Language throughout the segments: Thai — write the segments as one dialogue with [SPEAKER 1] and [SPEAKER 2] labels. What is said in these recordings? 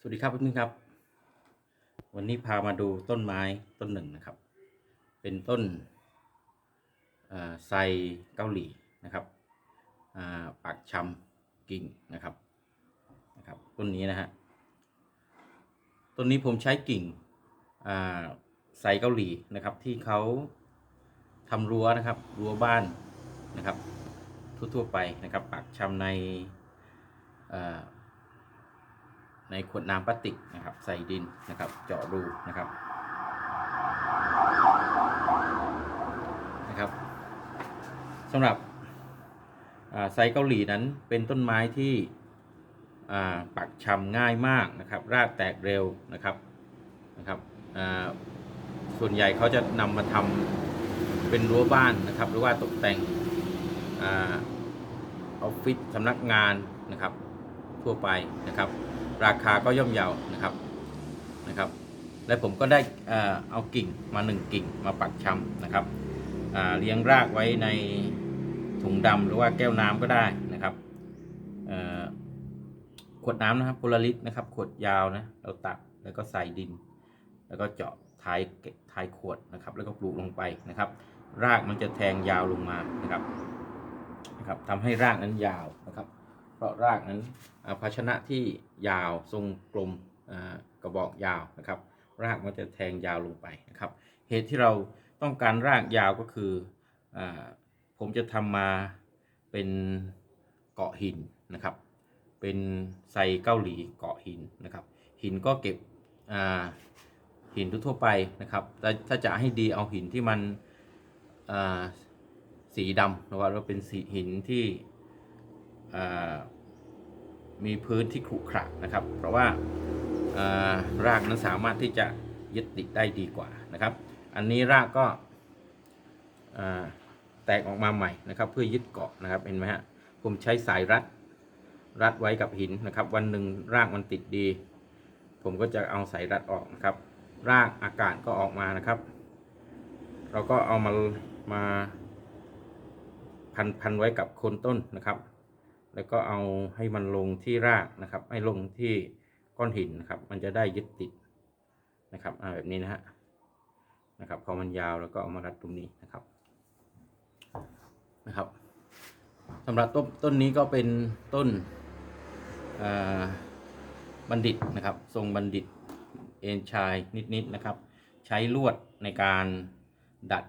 [SPEAKER 1] สวัสดีครับเพื่อนๆครับ วันนี้พามาดูต้นไม้ต้นหนึ่งนะครับ เป็นต้นไทรเกาหลีนะครับปากชำกิ่งนะครับนะครับต้นนี้นะฮะต้นนี้ผมใช้กิ่งไทรเกาหลีนะครับที่เขาทำรั้วนะครับรั้วบ้านนะครับ ทั่วๆไปนะครับปากชำใน ในขวดน้ำพลาสติกนะครับ ใส่ดินนะครับ เจาะรูนะครับนะครับสำหรับไซเกาหลีนั้นเป็นต้นไม้ที่ปักชำง่ายมากนะครับ รากแตกเร็วนะครับนะครับส่วนใหญ่เขาจะนำมาทำเป็นรั้วบ้านนะครับ หรือว่าตกแต่งออฟฟิศสำนักงานนะครับทั่วไปนะครับ ราคาก็ย่อมเยาวนะครับนะครับ และผมก็ได้เอากิ่งมาหนึ่งกิ่งมาปักชำนะครับเลี้ยงรากไว้ในถุงดำหรือว่าแก้วน้ำก็ได้นะครับขวดน้ำนะครับโพลาริสนะครับ ขวดยาวนะเราตักแล้วก็ใส่ดิน แล้วก็เจาะท้ายท้ายขวดนะครับ แล้วก็ปลูกลงไปนะครับ รากมันจะแทงยาวลงมานะครับนะครับทำให้รากนั้นยาวนะครับ เพราะรากนั้นภาชนะที่ยาวทรงกลมกระบอกยาวนะครับ รากมันจะแทงยาวลงไปนะครับ เหตุที่เราต้องการรากยาวก็คืออผมจะทำมาเป็นเกาะหินนะครับ เป็นไซเกาหลีเกาะหินนะครับ หินก็เก็บหินทั่วไปนะครับแต่ถ้าจะให้ดีเอาหินที่มันสีดำหรือว่าเราเป็นสีหินที่ มีพื้นที่ขรุขระนะครับ เพราะว่ารากนั้นสามารถที่จะยึดติดได้ดีกว่านะครับ อันนี้รากก็แตกออกมาใหม่นะครับ เพื่อยึดเกาะนะครับเห็นไหมฮะผมใช้สายรัดรัดไว้กับหินนะครับ วันหนึ่งรากมันติดดี ผมก็จะเอาสายรัดออกนะครับ รากอากาศก็ออกมานะครับ เราก็เอามามาพันพันไว้กับโคนต้นนะครับ แล้วก็เอาให้มันลงที่รากนะครับ ให้ลงที่ก้อนหินนะครับ มันจะได้ยึดติดนะครับแบบนี้นะฮะนะครับ พอมันยาวแล้วก็เอามารัดตรงนี้นะครับนะครับสำหรับต้นต้นนี้ก็เป็นต้นบัณฑิตนะครับ ทรงบัณฑิตเอ็นชายนิดๆนะครับ ใช้ลวดในการดัด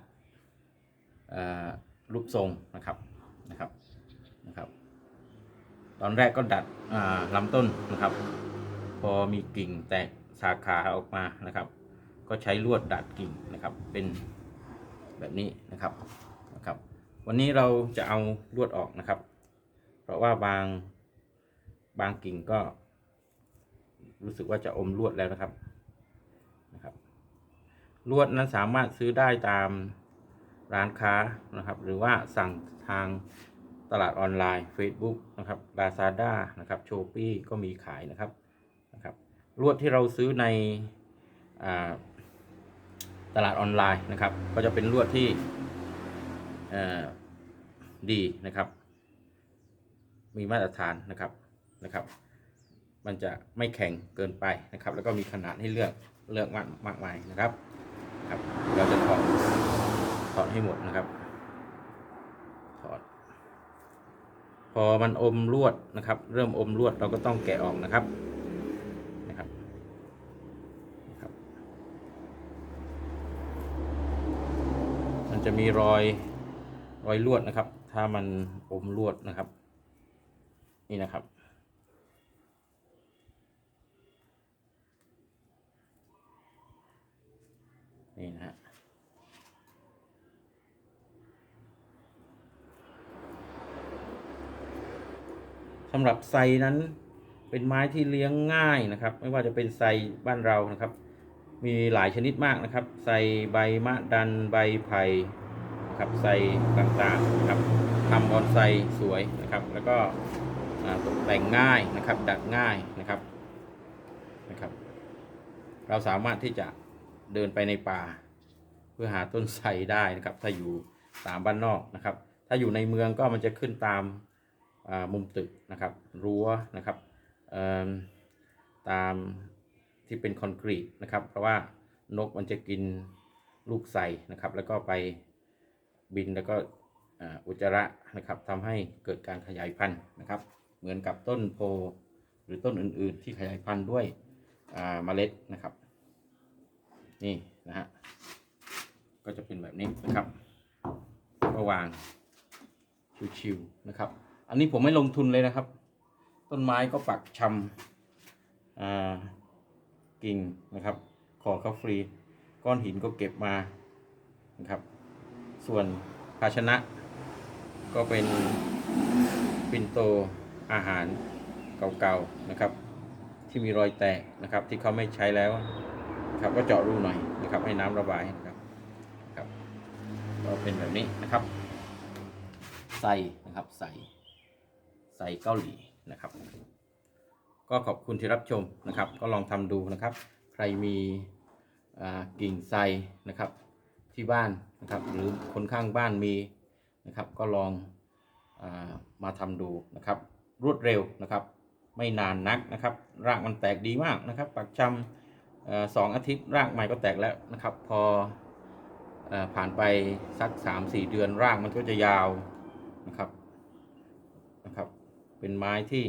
[SPEAKER 1] รูปทรงนะครับนะครับ ตอนแรกก็ดัดลำต้นนะครับ พอมีกิ่งแตกสาขาออกมานะครับ ก็ใช้ลวดดัดกิ่งนะครับ เป็นแบบนี้นะครับนะครับ วันนี้เราจะเอาลวดออกนะครับ เพราะว่าบางบางกิ่งก็ รู้สึกว่าจะอมลวดแล้วนะครับนะครับ ลวดนั้นสามารถซื้อได้ตามร้านค้านะครับ หรือว่าสั่งทาง ตลาดออนไลน์ Facebook นะครับ Lazada นะครับ Shopee ก็มีขายนะครับนะครับลวดที่เราซื้อในอตลาดออนไลน์นะครับ ก็จะเป็นลวดที่ดีนะครับ มีมาตรฐานนะครับนะครับ มันจะไม่แข็งเกินไปนะครับ แล้วก็มีขนาดให้เลือกเลือกมากมากมายนะครับครับ เราจะถอดถอดให้หมดนะครับถอด พอมันอมลวดนะครับ เริ่มอมลวดเราก็ต้องแกะออกนะครับนะครับนะครับ มันจะมีรอยรอยลวดนะครับ ถ้ามันอมลวดนะครับ นี่นะครับ นี่นะฮะ สำหรับไซนั้นเป็นไม้ที่เลี้ยงง่ายนะครับ ไม่ว่าจะเป็นไซบ้านเรานะครับ มีหลายชนิดมากนะครับ ไซใบมะดันใบไผ่ครับไซต่างๆนะครับทำบอนไซสวยนะครับ แล้วก็ตกแต่งง่ายนะครับ ดัดง่ายนะครับนะครับ เราสามารถที่จะเดินไปในป่า เพื่อหาต้นไทรได้นะครับ ถ้าอยู่ตามบ้านนอกนะครับ ถ้าอยู่ในเมืองก็มันจะขึ้นตาม มุมตึกนะครับรั้วนะครับตามที่เป็นคอนกรีตนะครับ เพราะว่านกมันจะกินลูกใส่นะครับ แล้วก็ไปบินแล้วก็อุจจาระนะครับทำให้เกิดการขยายพันธุ์นะครับ เหมือนกับต้นโพหรือต้นอื่น ๆ ที่ขยายพันธุ์ด้วยเมล็ดนะครับ นี่นะฮะก็จะเป็นแบบนี้นะครับก็วางชิวๆนะครับ อันนี้ผมไม่ลงทุนเลยนะครับ ต้นไม้ก็ปักชำอ่ากิ่งนะครับ ขอเขาฟรี ก้อนหินก็เก็บมานะครับ ส่วนภาชนะ ก็เป็นปินโตอาหารเก่าๆนะครับ ที่มีรอยแตกนะครับ ที่เขาไม่ใช้แล้วนะครับก็เจาะรูหน่อยนะครับ ให้น้ำระบายนะครับครับ ก็เป็นแบบนี้นะครับ ใส่นะครับใส่ ใส่เกาหลีนะครับ ก็ขอบคุณที่รับชมนะครับ ก็ลองทำดูนะครับ ใครมีกิ่งไทรนะครับที่บ้านนะครับ หรือคนข้างบ้านมีนะครับ ก็ลองอามาทำดูนะครับ รวดเร็วนะครับ ไม่นานนักนะครับ รากมันแตกดีมากนะครับ ปักจำสองอาทิตย์รากใหม่ก็แตกแล้วนะครับ พออผ่านไปสัก 3-4 เดือนรากมันก็จะยาวนะครับ เป็นไม้ที่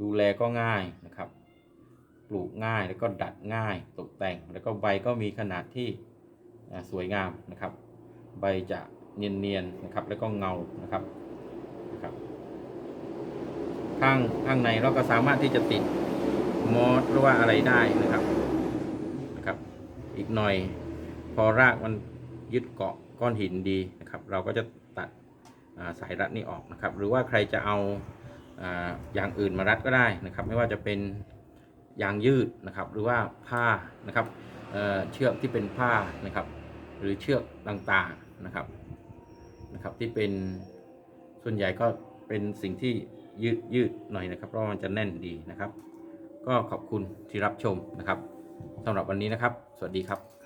[SPEAKER 1] ดูแลก็ง่ายนะครับ ปลูกง่ายแล้วก็ดัดง่ายตกแต่ง แล้วก็ใบก็มีขนาดที่สวยงามนะครับ ใบจะเนียนๆนะครับ แล้วก็เงานะครับนะครับข้างข้างในเราก็สามารถที่จะติดมอสหรือว่าอะไรได้นะครับนะครับ อีกหน่อยพอรากมันยึดเกาะก้อนหินดีนะครับ เราก็จะตัดาสายรัดนี้ออกนะครับ หรือว่าใครจะเอา อย่างอื่นมารัดก็ได้นะครับ ไม่ว่าจะเป็นยางยืดนะครับ หรือว่าผ้านะครับเเชือกที่เป็นผ้านะครับ หรือเชือกต่างๆนะครับนะครับ ที่เป็นส่วนใหญ่ก็เป็นสิ่งที่ยืดยืดหน่อยนะครับ เพราะมันจะแน่นดีนะครับ ก็ขอบคุณที่รับชมนะครับสำหรับวันนี้นะครับ สวัสดีครับ